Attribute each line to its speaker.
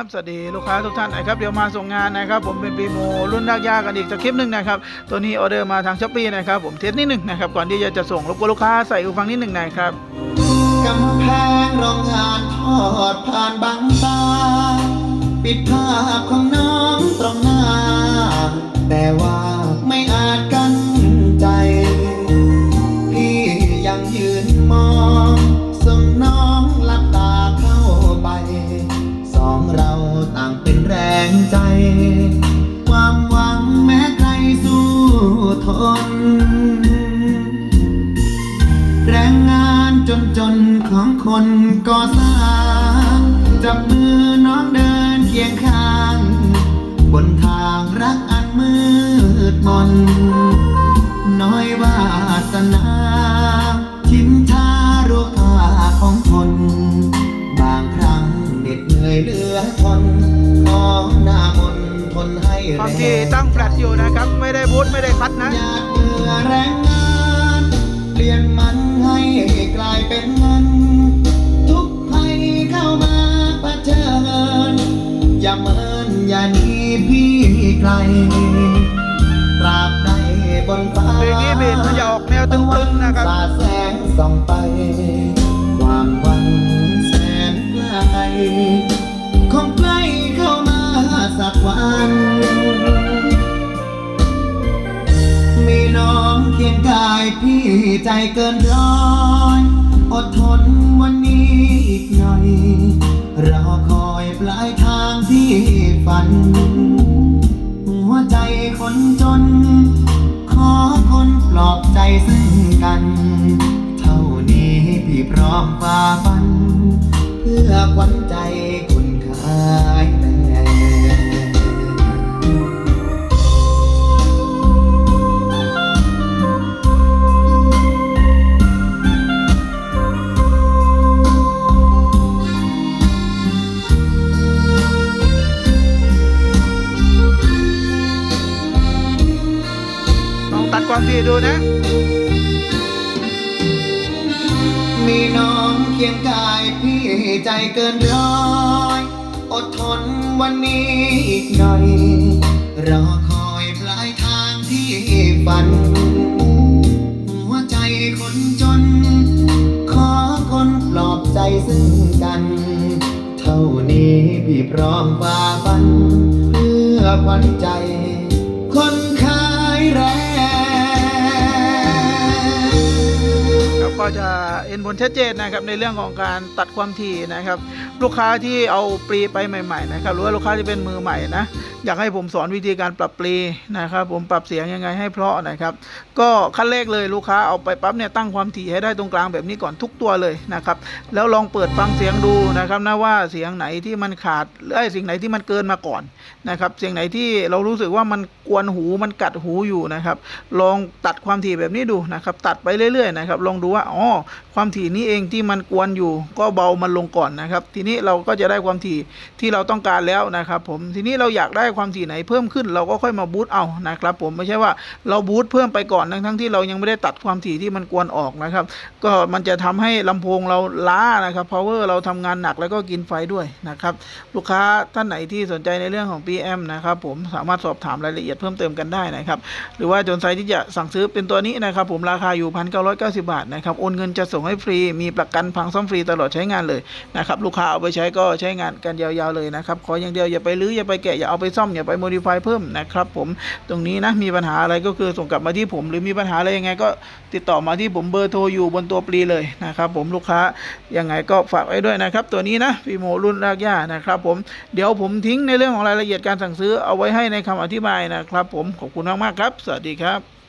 Speaker 1: ครับสวัสดีลูกค้าทุกท่านนะครับเดี๋ยวมาส่งงานนะครับผมเป็นปีโมรุ่นรากยากันอีกสักคลิปหนึ่งนะครับตัวนี้ออเดอร์มาทางช้อปปี้นะครับผมเทสนิดหนึ่งนะครับก่อนที่จะจะส่งรบกวนลูกค้าใส่อูฟังนิดหนึ่งนะครับ
Speaker 2: กำแพงรองเท้า ใจ ความหวังแม้ใครสู้ทน แรงงานจนจนของคนก่อสร้าง นต์ทนให้แร
Speaker 1: ความที่
Speaker 2: ง
Speaker 1: ตั้งแฟลตอยู่นะครับ ไม่ได้บูทไม่ได้คัดนะ
Speaker 2: หยาดเหงื่อแรงงานเปลี่ยนมันให้กลายเป็นเงินทุกภัยเข้ามาเผชิญอย่าเมินอย่าหนีพี่ไกลตราบใดบนฟ้า
Speaker 1: เพลงนี้บีทมันจะออกแนวตึงๆนะครับ
Speaker 2: สาดแสงส่องไป ยงกายพี่ใจเกินร้อยอดทนวันนี้อีกหน่อยรอคอยปลายทางที่ฝัน หัวใจคนจน ขอคนปลอบใจซึ่งกัน เท่านี้พี่พร้อมฝ่าฟัน เพื่อขวัญใจคนข
Speaker 1: ความถี่ดูนะ
Speaker 2: มีน้องเคียงกายพี่ใจเกินร้อย อดทนวันนี้อีกหน่อย รอคอยปลายทางที่ฝัน หัวใจคนจน ขอคนปลอบใจซึ่งกัน เท่านี้พี่พร้อมฝ่าฟัน เพื่อขวัญใจ
Speaker 1: ผลชัดเจนนะครับในเรื่องของการตัดความถี่นะครับ ลูกค้าที่เอาปลีไปใหม่ๆนะครับหรือว่าลูกค้าที่เป็นมือใหม่นะอยากให้ผมสอนวิธีการปรับปลีนะครับ ผมปรับเสียงยังไงให้เพราะนะครับ ก็ขั้นแรกเลยลูกค้าเอาไปปั๊บเนี่ยตั้งความถี่ให้ได้ตรงกลางแบบนี้ก่อนทุกตัวเลยนะครับ แล้วลองเปิดฟังเสียงดูนะครับนะว่าเสียงไหนที่มันขาดหรือไอ้สิ่งไหนที่มันเกินมาก่อนนะครับเสียงไหนที่เรารู้สึกว่ามันกวนหูมันกัดหูอยู่นะครับ ลองตัดความถี่แบบนี้ดูนะครับ ตัดไปเรื่อยๆนะครับลองดูว่าอ๋อความถี่นี้เองที่มันกวนอยู่ ก็เบามันลงก่อนนะครับทีนี้เราก็จะได้ความถี่ที่เราต้องการแล้วนะครับผมทีนี้เราอยากได้ความถี่ไหนเพิ่มขึ้น เราก็ค่อยมาบูตเอานะครับผมไม่ใช่ว่าเราบูตเพิ่มไปก่อนทั้งทั้งที่เรายังไม่ได้ตัดความถี่ที่มันกวนออกนะครับ ก็มันจะทำให้ลำโพงเราล้านะครับ power เราทำงานหนักแล้วก็กินไฟด้วยนะครับ ลูกค้าท่านไหนที่สนใจในเรื่องของ PM นะครับผมสามารถสอบถามรายละเอียดเพิ่มเติมกันได้นะครับ หรือว่าจนไซต์ที่จะสั่งซื้อเป็นตัวนี้นะครับ ผมราคาอยู่1,990บาทนะครับโอนเงินจะส่งให้ฟรีมีประกันพังซ่อมฟรีตลอดใช้งานเลยนะครับ ลูกค้าเอาไปใช้ก็ใช้งานกันยาวๆเลยนะครับ ขออย่างเดียวอย่าไปรื้ออย่าไปแกะอย่าเอาไปซ่อมอย่าไปโมดิฟายเพิ่มนะครับผมตรงนี้นะมีปัญหาอะไรก็คือส่งกลับมาที่ผม หรือมีปัญหาอะไรยังไงก็ติดต่อมาที่ผมเบอร์โทรอยู่บนตัวปลีเลยนะครับผมลูกค้ายังไงก็ฝากไว้ด้วยนะครับ ตัวนี้นะฟีโมรุ่นรากหญ้านะครับผมเดี๋ยวผมทิ้งในเรื่องของรายละเอียดการสั่งซื้อเอาไว้ให้ในคำอธิบายนะครับ ผมขอบคุณมากๆครับ สวัสดีครับ